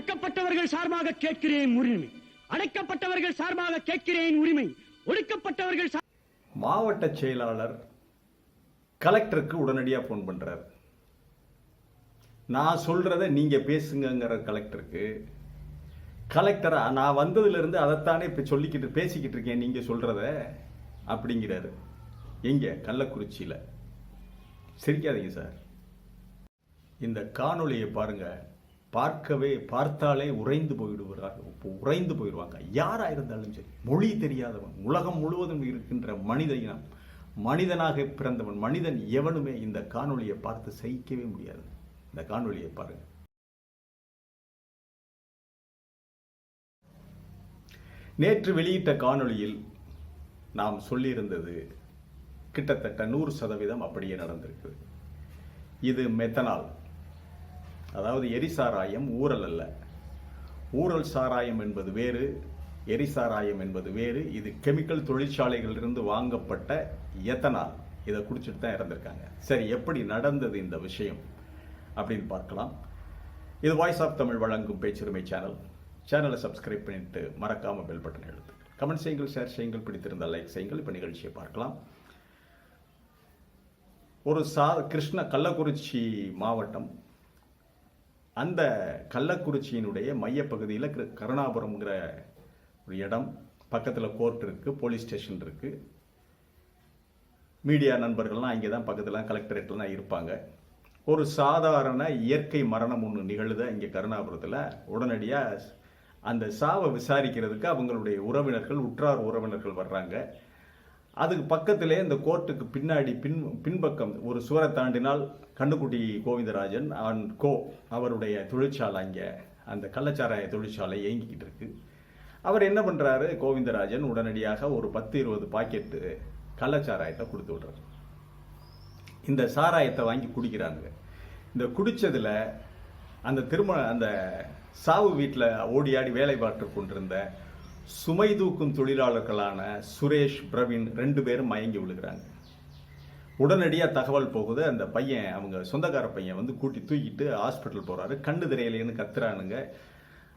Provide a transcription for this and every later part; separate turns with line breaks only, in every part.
ஒடுக்கப்பட்டவர்கள் சார்பாக கேட்கிறேன் உரிமை. அடைக்கப்பட்டவர்கள் சார்பாக கேட்கிறேன் உரிமை. ஒடுக்கப்பட்டவர்கள்
மாவட்ட செயலாளர் கலெக்டருக்கு உடனடியாக ஃபோன் பண்ணுறார் நான் சொல்கிறத நீங்கள் பேசுங்கங்கிற கலெக்டருக்கு. கலெக்டரா நான் வந்ததுலேருந்து அதைத்தானே இப்போ சொல்லிக்கிட்டு பேசிக்கிட்டு இருக்கேன் நீங்கள் சொல்கிறத அப்படிங்கிறாரு. எங்கே? கள்ளக்குறிச்சியில். சிரிக்காதீங்க சார். இந்த காணொலியை பாருங்கள் பார்க்கவே பார்த்தாலே உறைந்து போயிடுவார்கள் உறைந்து போயிடுவாங்க. யாராக இருந்தாலும் சரி மொழி தெரியாதவன் உலகம் முழுவதும் இருக்கின்ற மனித இனம் மனிதனாக பிறந்தவன் மனிதன் எவனுமே இந்த காணொளியை பார்த்து சகிக்கவே முடியாது. இந்த காணொளியை பாருங்கள் நேற்று வெளியிட்ட காணொளியில் நாம் சொல்லியிருந்தது கிட்டத்தட்ட நூறு சதவீதம் அப்படியே நடந்திருக்கு. இது மெத்தனால். அதாவது எரிசாராயம் ஊறல் அல்ல. ஊறல் சாராயம் என்பது வேறு எரிசாராயம் என்பது வேறு. இது கெமிக்கல் தொழிற்சாலைகளிலிருந்து வாங்கப்பட்ட எத்தனால். இதை குடிச்சிட்டு தான் இறந்துருக்காங்க. சரி எப்படி நடந்தது இந்த விஷயம் அப்படின்னு பார்க்கலாம். இது வாய்ஸ் ஆஃப் தமிழ் வழங்கும் பேச்சுரிமை சேனல். சேனலை சப்ஸ்கிரைப் பண்ணிட்டு மறக்காமல் பெல் பட்டன் எழுத்து கமெண்ட் செய்யுங்கள் ஷேர் செய்யுங்கள் பிடித்திருந்தால் லைக் செய்யுங்கள். இப்போ நிகழ்ச்சியை பார்க்கலாம். ஒரு சா கிருஷ்ண கள்ளக்குறிச்சி மாவட்டம் அந்த கள்ளக்குறிச்சியினுடைய மையப்பகுதியில் கருணாபுரம்ங்கிற ஒரு இடம். பக்கத்தில் கோர்ட் இருக்குது போலீஸ் ஸ்டேஷன் இருக்குது மீடியா நண்பர்கள்லாம் இங்கே தான் பக்கத்தில் கலெக்டரேட்லாம் இருப்பாங்க. ஒரு சாதாரண இயற்கை மரணம் ஒன்று நிகழுத இங்கே கருணாபுரத்தில் உடனடியாக அந்த சாவை விசாரிக்கிறதுக்கு அவங்களுடைய உறவினர்கள் உற்றார் உறவினர்கள் வர்றாங்க. அதுக்கு பக்கத்திலே இந்த கோர்ட்டுக்கு பின்னாடி பின் பின்பக்கம் ஒரு சுவரை தாண்டினால் கண்ணுக்குட்டி கோவிந்தராஜன் அண்ட் கோ அவருடைய தொழிற்சாலை அங்கே அந்த கள்ளச்சாராய தொழிற்சாலை இயங்கிக்கிட்டு இருக்கு. அவர் என்ன பண்ணுறாரு கோவிந்தராஜன் உடனடியாக ஒரு பத்து இருபது பாக்கெட்டு கள்ளச்சாராயத்தை கொடுத்து விடுறாரு. இந்த சாராயத்தை வாங்கி குடிக்கிறாங்க. இந்த குடித்ததில் அந்த திருமண அந்த சாவு வீட்டில் ஓடி ஆடி வேலை பார்த்து கொண்டிருந்த சுமை தூக்கும் தொழிலாளர்களான சுரேஷ் பிரவீன் ரெண்டு பேரும் மயங்கி விழுகிறாங்க. உடனடியாக தகவல் போகுது. அந்த பையன் அவங்க சொந்தக்கார பையன் வந்து கூட்டி தூக்கிட்டு ஹாஸ்பிட்டல் போகிறாரு கண்ணு திரையிலேன்னு கத்துறானுங்க.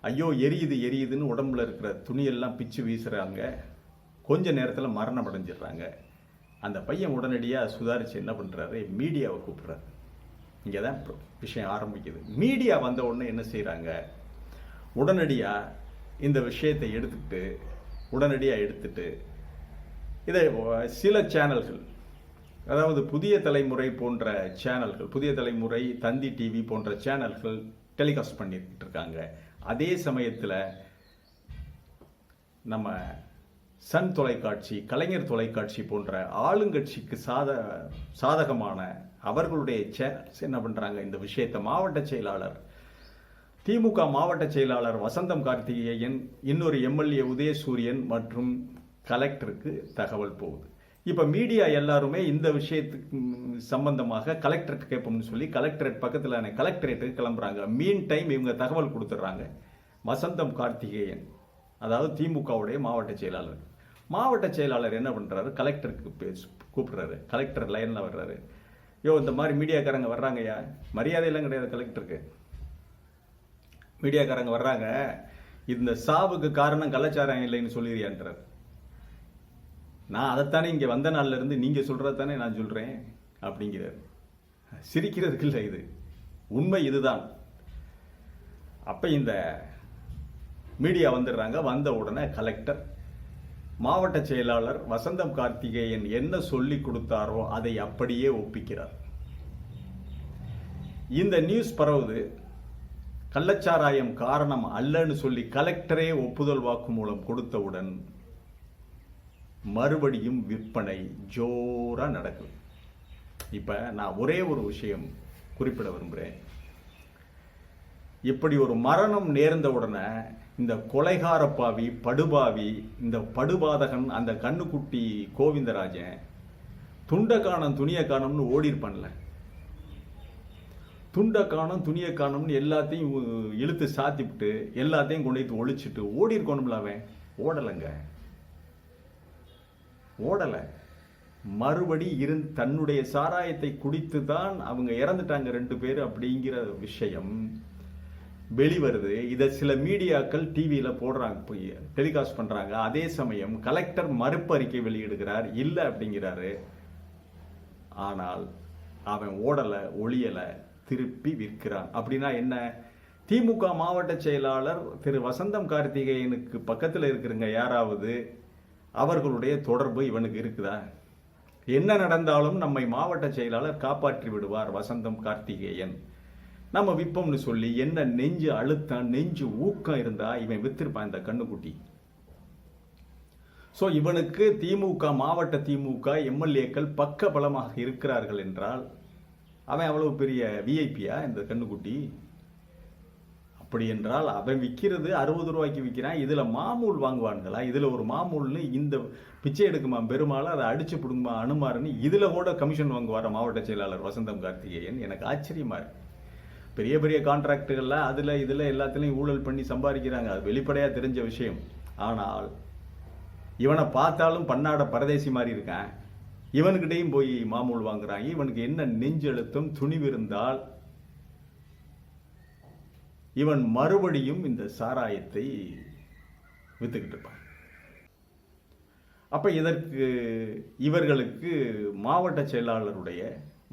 ஐயோ எரியுது எரியுதுன்னு உடம்புல இருக்கிற துணியெல்லாம் பிச்சு வீசுகிறாங்க கொஞ்ச நேரத்தில் மரணம் அடைஞ்சிடுறாங்க. அந்த பையன் உடனடியாக சுதாரித்து என்ன பண்ணுறாரு மீடியாவை கூப்பிட்றாரு. இங்கே தான் விஷயம் ஆரம்பிக்குது. மீடியா வந்த உடனே என்ன செய்கிறாங்க உடனடியாக இந்த விஷயத்தை எடுத்துக்கிட்டு உடனடியாக எடுத்துட்டு இதை சில சேனல்கள் அதாவது புதிய தலைமுறை போன்ற சேனல்கள் புதிய தலைமுறை தந்தி டிவி போன்ற சேனல்கள் டெலிகாஸ்ட் பண்ணிட்டு இருக்காங்க. அதே சமயத்தில் நம்ம சன் தொலைக்காட்சி கலைஞர் தொலைக்காட்சி போன்ற ஆளுங்கட்சிக்கு சாத சாதகமான அவர்களுடைய சேனல்ஸ் என்ன பண்ணுறாங்க இந்த விஷயத்தை மாவட்ட செயலாளர் திமுக மாவட்ட செயலாளர் வசந்தம் கார்த்திகேயன் இன்னொரு எம்எல்ஏ உதயசூரியன் மற்றும் கலெக்டருக்கு தகவல் போகுது. இப்போ மீடியா எல்லாருமே இந்த விஷயத்துக்கு சம்பந்தமாக கலெக்டருக்கு கேட்போம்னு சொல்லி கலெக்டரேட் பக்கத்தில் கலெக்டரேட்டுக்கு கிளம்புறாங்க. மீன் டைம் இவங்க தகவல் கொடுத்துட்றாங்க. வசந்தம் கார்த்திகேயன் அதாவது திமுகவுடைய மாவட்ட செயலாளர். மாவட்ட செயலாளர் என்ன பண்ணுறாரு கலெக்டருக்கு பேசு கூப்பிட்றாரு. கலெக்டர் லைனில் வர்றாரு. யோ இந்த மாதிரி மீடியாக்காரங்க வர்றாங்கய்யா. மரியாதையெல்லாம் கிடையாது கலெக்டருக்கு. மீடியாக்காரங்க வர்றாங்க. இந்த சாவுக்கு காரணம் கலாச்சாரம் இல்லைன்னு சொல்லிடுறியான்றார். நான் அதைத்தானே இங்கே வந்த நாள்ல இருந்து நீங்க தானே நான் சொல்கிறேன் அப்படிங்கிறார். சிரிக்கிறதுக்கு இல்லை இது. உண்மை இதுதான். அப்போ இந்த மீடியா வந்துடுறாங்க. வந்த உடனே கலெக்டர் மாவட்ட செயலாளர் வசந்தம் கார்த்திகேயன் என்ன சொல்லி கொடுத்தாரோ அதை அப்படியே ஒப்பிக்கிறார். இந்த நியூஸ் பரவுது. கள்ளச்சாராயம் காரணம் அல்லன்னு சொல்லி கலெக்டரே ஒப்புதல் வாக்குமூலம் கொடுத்தவுடன் மறுபடியும் விற்பனை ஜோராக நடக்குது. இப்போ நான் ஒரே ஒரு விஷயம் குறிப்பிட விரும்புகிறேன் இப்படி ஒரு மரணம் நேர்ந்த உடனே இந்த கொலைகாரப்பாவி படுபாவி இந்த படுபாதகன் அந்த கண்ணுக்குட்டி கோவிந்தராஜன் துண்டை காணம் துணிய காணம்னு ஓடி துண்டை காணம் துணியை காணம்னு எல்லாத்தையும் இழுத்து சாத்திவிட்டு எல்லாத்தையும் கொண்டு போய் ஒழிச்சிட்டு ஓடி இருக்கணும்ல அவன். ஓடலைங்க. ஓடலை. மறுபடி இருந் தன்னுடைய சாராயத்தை குடித்து தான் அவங்க இறந்துட்டாங்க ரெண்டு பேர் அப்படிங்கிற விஷயம் வெளிவருது. இதை சில மீடியாக்கள் டிவியில் போடுறாங்க போய் டெலிகாஸ்ட் பண்ணுறாங்க அதே சமயம் கலெக்டர் மறுப்பு அறிக்கை வெளியிடுகிறார். இல்லை அப்படிங்கிறாரு. ஆனால் அவன் ஓடலை ஒளியலை திருப்பி விற்கிறான் அப்படின்னா என்ன? திமுக மாவட்ட செயலாளர் திரு வசந்தம் கார்த்திகேயனுக்கு பக்கத்தில் இருக்கிறவங்க யாராவது அவர்களுடைய தொடர்பு இவனுக்கு இருக்குதா? என்ன நடந்தாலும் நம்மை மாவட்ட செயலாளர் காப்பாற்றி விடுவார் வசந்தம் கார்த்திகேயன். நம்ம விற்போம்னு சொல்லி என்ன நெஞ்சு அழுத்தம் நெஞ்சு ஊக்கம் இருந்தா இவன் வித்திருப்பான் இந்த கண்ணுக்குட்டி. ஸோ இவனுக்கு திமுக மாவட்ட திமுக எம்எல்ஏக்கள் பக்க பலமாக இருக்கிறார்கள் என்றால் அவன் அவ்வளவு பெரிய விஐபியா இந்த கண்ணுக்குட்டி? அப்படி என்றால் அவன் விற்கிறது அறுபது ரூபாய்க்கு விற்கிறான் இதில் மாமூல் வாங்குவானுங்களா இதில் ஒரு மாமூல்னு இந்த பிச்சை எடுக்குமா பெருமாள்? அதை அடிச்சு பிடுங்குமா அனுமாருன்னு இதில் கூட கமிஷன் வாங்குவார் மாவட்ட செயலாளர் வசந்தம் கார்த்திகேயன்? எனக்கு ஆச்சரியமா இருக்கு. பெரிய பெரிய கான்ட்ராக்டுகள்ல அதில் இதில் எல்லாத்துலேயும் ஊழல் பண்ணி சம்பாதிக்கிறாங்க. அது வெளிப்படையாக தெரிஞ்ச விஷயம். ஆனால் இவனை பார்த்தாலும் பன்னாட பரதேசி மாதிரி இருக்கான். இவனுக்கிட்டையும் போய் மாமூல் வாங்குறாங்க. இவனுக்கு என்ன நெஞ்செழுத்தம் துணிவு இருந்தால் இவன் மறுபடியும் இந்த சாராயத்தை வித்துக்கிட்டு இருப்பான். அப்ப இதற்கு இவர்களுக்கு மாவட்ட செயலாளருடைய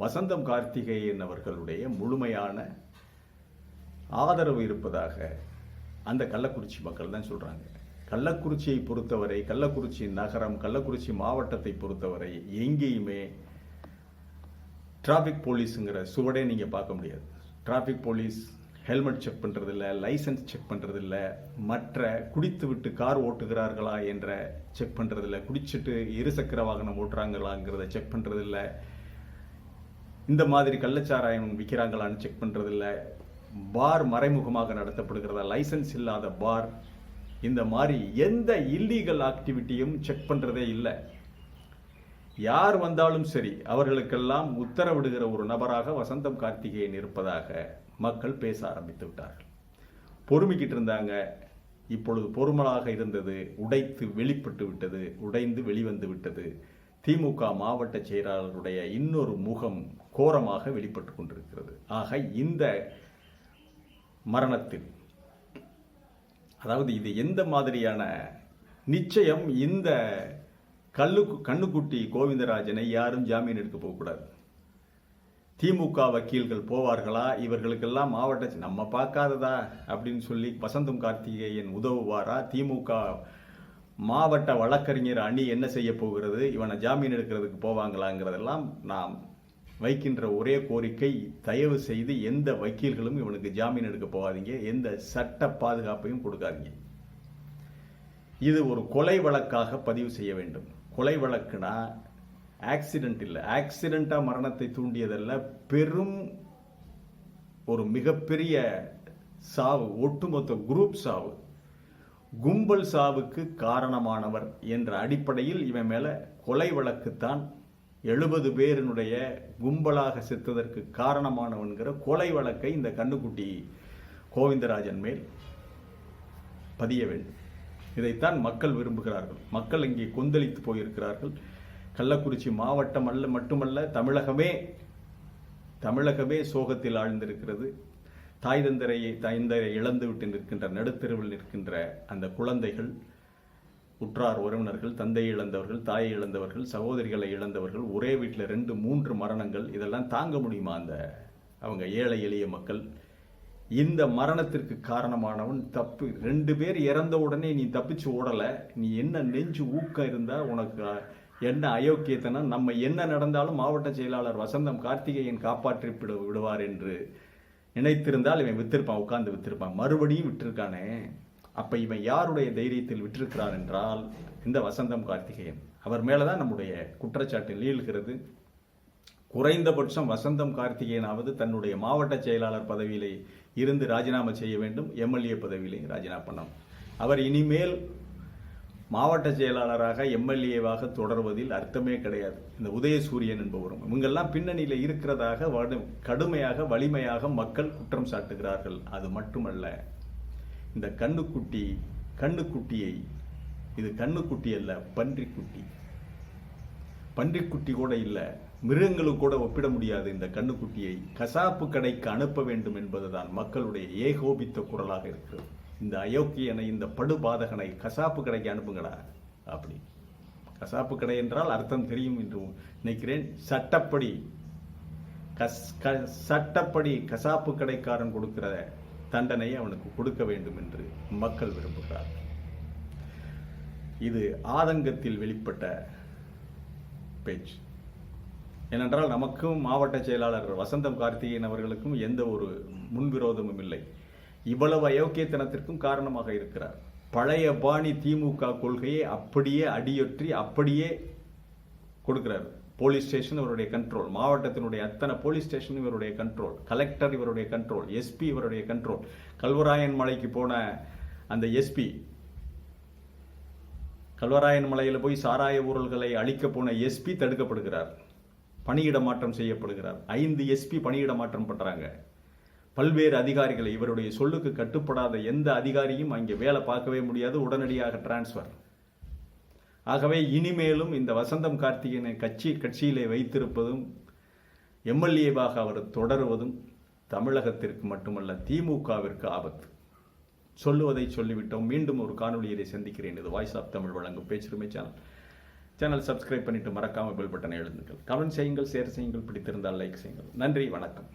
வசந்தம் கார்த்திகேயன் அவர்களுடைய முழுமையான ஆதரவு இருப்பதாக அந்த கள்ளக்குறிச்சி மக்கள் தான் சொல்றாங்க. கள்ளக்குறிச்சியை பொறுத்தவரை கள்ளக்குறிச்சி நகரம் கள்ளக்குறிச்சி மாவட்டத்தை பொறுத்தவரை எங்கேயுமே டிராஃபிக் போலீஸுங்கிற சுவடே நீங்கள் பார்க்க முடியாது. டிராஃபிக் போலீஸ் ஹெல்மெட் செக் பண்ணுறதில்ல லைசன்ஸ் செக் பண்ணுறதில்ல மற்ற குடித்து விட்டு கார் ஓட்டுகிறார்களா என்ற செக் பண்ணுறதில்ல குடிச்சிட்டு இருசக்கர வாகனம் ஓட்டுறாங்களாங்கிறத செக் பண்ணுறதில்ல இந்த மாதிரி கள்ளச்சாராயம் விற்கிறாங்களான்னு செக் பண்ணுறதில்ல பார் மறைமுகமாக நடத்தப்படுகிறதா? லைசன்ஸ் இல்லாத பார் இந்த மாதிரி எந்த இல்லீகல் ஆக்டிவிட்டியும் செக் பண்ணுறதே இல்லை. யார் வந்தாலும் சரி அவர்களுக்கெல்லாம் உத்தரவிடுகிற ஒரு நபராக வசந்தம் கார்த்திகேயன் இருப்பதாக மக்கள் பேச ஆரம்பித்து விட்டார்கள். பொறுமிக்கிட்டு இருந்தாங்க. இப்பொழுது பொறுமலாக இருந்தது உடைத்து வெளிப்பட்டு விட்டது உடைந்து வெளிவந்து விட்டது. திமுக மாவட்ட செயலாளருடைய இன்னொரு முகம் கோரமாக வெளிப்பட்டு கொண்டிருக்கிறது. ஆக இந்த மரணத்தில் அதாவது இது எந்த மாதிரியான நிச்சயம் இந்த கல்லு கண்ணுக்குட்டி கோவிந்தராஜனை யாரும் ஜாமீன் எடுக்க போகக்கூடாது திமுக வக்கீல்கள் போவார்களா? இவர்களுக்கெல்லாம் மாவட்ட நம்ம பார்க்காததா? அப்படின்னு சொல்லி வசந்தம் கார்த்திகேயன் உதவுவாரா? திமுக மாவட்ட வழக்கறிஞர் அணி என்ன செய்ய போகிறது? இவனை ஜாமீன் எடுக்கிறதுக்கு போவாங்களாங்கிறதெல்லாம் நாம் வைக்கின்ற ஒரே கோரிக்கை தயவு செய்து எந்த வக்கீல்களும் இவனுக்கு ஜாமீன் எடுக்க போகாதீங்க. எந்த சட்ட பாதுகாப்பையும் கொடுக்காதீங்க. இது ஒரு கொலை வழக்காக பதிவு செய்ய வேண்டும். கொலை வழக்குனா ஆக்சிடென்ட் இல்லை. ஆக்சிடெண்ட்டாக மரணத்தை தூண்டியதல்ல. பெரும் ஒரு மிகப்பெரிய சாவு ஒட்டுமொத்த குரூப் சாவு. கும்பல் சாவுக்கு காரணமானவர் என்ற அடிப்படையில் இவன் மேலே கொலை வழக்குத்தான் எழுபது பேரினுடைய கும்பலாக செத்ததற்கு காரணமானவன்கிற கொலை வழக்கை இந்த கண்ணுக்குட்டி கோவிந்தராஜன் மேல் பதிய வேண்டும். இதைத்தான் மக்கள் விரும்புகிறார்கள். மக்கள் இங்கே கொந்தளித்து போயிருக்கிறார்கள். கள்ளக்குறிச்சி மாவட்டம் அல்ல மட்டுமல்ல தமிழகமே தமிழகமே சோகத்தில் ஆழ்ந்திருக்கிறது. தாய் தந்தரையை தாய்ந்தரை இழந்து விட்டு நிற்கின்ற நடுத்தெருவில் நிற்கின்ற அந்த குழந்தைகள் உற்றார் உறவினர்கள் தந்தையை இழந்தவர்கள் தாயை இழந்தவர்கள் சகோதரிகளை இழந்தவர்கள் ஒரே வீட்டில் ரெண்டு மூன்று மரணங்கள் இதெல்லாம் தாங்க முடியுமா அந்த அவங்க ஏழை எளிய மக்கள்? இந்த மரணத்திற்கு காரணமானவன் தப்பு ரெண்டு பேர் இறந்த உடனே நீ தப்பிச்சு ஓடல நீ என்ன நெஞ்சு ஊக்கம் இருந்தால் உனக்கு என்ன அயோக்கியத்தனா நம்ம என்ன நடந்தாலும் மாவட்ட செயலாளர் வசந்தம் கார்த்திகேயன் காப்பாற்றி விடு- விடுவார் என்று நினைத்திருந்தால் இவன் வித்திருப்பான் உட்கார்ந்து வித்திருப்பான். மறுபடியும் விட்டிருக்கானே. அப்ப இவன் யாருடைய தைரியத்தில் விட்டிருக்கிறார் என்றால் இந்த வசந்தம் கார்த்திகேயன். அவர் மேலதான் நம்முடைய குற்றச்சாட்டு நீள்கிறது குறைந்தபட்சம் வசந்தம் கார்த்திகேயனாவது தன்னுடைய மாவட்ட செயலாளர் பதவியிலே இருந்து ராஜினாமா செய்ய வேண்டும். எம்எல்ஏ பதவியிலே ராஜினாமா பண்ணணும். அவர் இனிமேல் மாவட்ட செயலாளராக எம்எல்ஏவாக தொடர்வதில் அர்த்தமே கிடையாது. இந்த உதயசூரியன் என்பவரும். இவங்கெல்லாம் பின்னணியில் இருக்கிறதாக கடுமையாக வலிமையாக மக்கள் குற்றம் சாட்டுகிறார்கள். அது மட்டுமல்ல இந்த கண்ணுக்குட்டி கண்ணுக்குட்டியை இது கண்ணுக்குட்டி அல்ல பன்றிக்குட்டி. பன்றிக்குட்டி கூட இல்லை மிருகங்களுக்கு கூட ஒப்பிட முடியாது இந்த கண்ணுக்குட்டியை. கசாப்பு கடைக்கு அனுப்ப வேண்டும் என்பதுதான் மக்களுடைய ஏகோபித்த குரலாக இருக்கிறது இந்த அயோக்கியனை இந்த படுபாதகனை கசாப்பு கடைக்கு அனுப்புங்கடா அப்படி. கசாப்பு கடை என்றால் அர்த்தம் தெரியும் என்று நினைக்கிறேன். சட்டப்படி கஸ் க சட்டப்படி கசாப்பு கடைக்காரன் கொடுக்கிற தண்டனையை அவனுக்கு கொடுக்க வேண்டும் என்று மக்கள் விரும்புகிறார் இது ஆதங்கத்தில் வெளிப்பட்ட பேச்சு. ஏனென்றால் நமக்கும் மாவட்ட செயலாளர் வசந்தம் கார்த்திகேயன் அவர்களுக்கும் எந்த ஒரு முன்விரோதமும் இல்லை. இவ்வளவு அயோக்கியத்தனத்திற்கும் காரணமாக இருக்கிறார். பழைய பாணி திமுக கொள்கையை அப்படியே அடியொற்றி அப்படியே கொடுக்கிறார். போலீஸ் ஸ்டேஷன் இவருடைய கண்ட்ரோல் மாவட்டத்தினுடைய அத்தனை போலீஸ் ஸ்டேஷன் இவருடைய கண்ட்ரோல் கலெக்டர் இவருடைய கண்ட்ரோல் எஸ்பி இவருடைய கண்ட்ரோல் கல்வராயன் மலைக்கு போன அந்த எஸ்பி கல்வராயன் மலையில் போய் சாராய ஊழல்களை அழிக்க போன எஸ்பி தடுக்கப்படுகிறார். பணியிட மாற்றம் செய்யப்படுகிறார். ஐந்து எஸ்பி பணியிட மாற்றம் பண்ணுறாங்க பல்வேறு அதிகாரிகளை இவருடைய சொல்லுக்கு கட்டுப்படாத எந்த அதிகாரியும் அங்கே வேலை பார்க்கவே முடியாது. உடனடியாக டிரான்ஸ்ஃபர் ஆகவே இனிமேலும் இந்த வசந்தம் கார்த்திகேயனை கட்சி கட்சியிலே வைத்திருப்பதும் எம்எல்ஏவாக அவர் தொடருவதும் தமிழகத்திற்கு மட்டுமல்ல திமுகவிற்கு ஆபத்து. சொல்லுவதை சொல்லிவிட்டோம். மீண்டும் ஒரு காணொளியிலே சந்திக்கிறேன். இது வாய்ஸ் ஆஃப் தமிழ் வழங்கும் பேச்சுரிமை சேனல். சேனல் சப்ஸ்கிரைப் பண்ணிவிட்டு மறக்காமல் பெல் பட்டனை எழுதுங்கள் கமெண்ட் செய்யுங்கள் ஷேர் செய்யுங்கள் பிடித்திருந்தால் லைக் செய்யுங்கள். நன்றி வணக்கம்.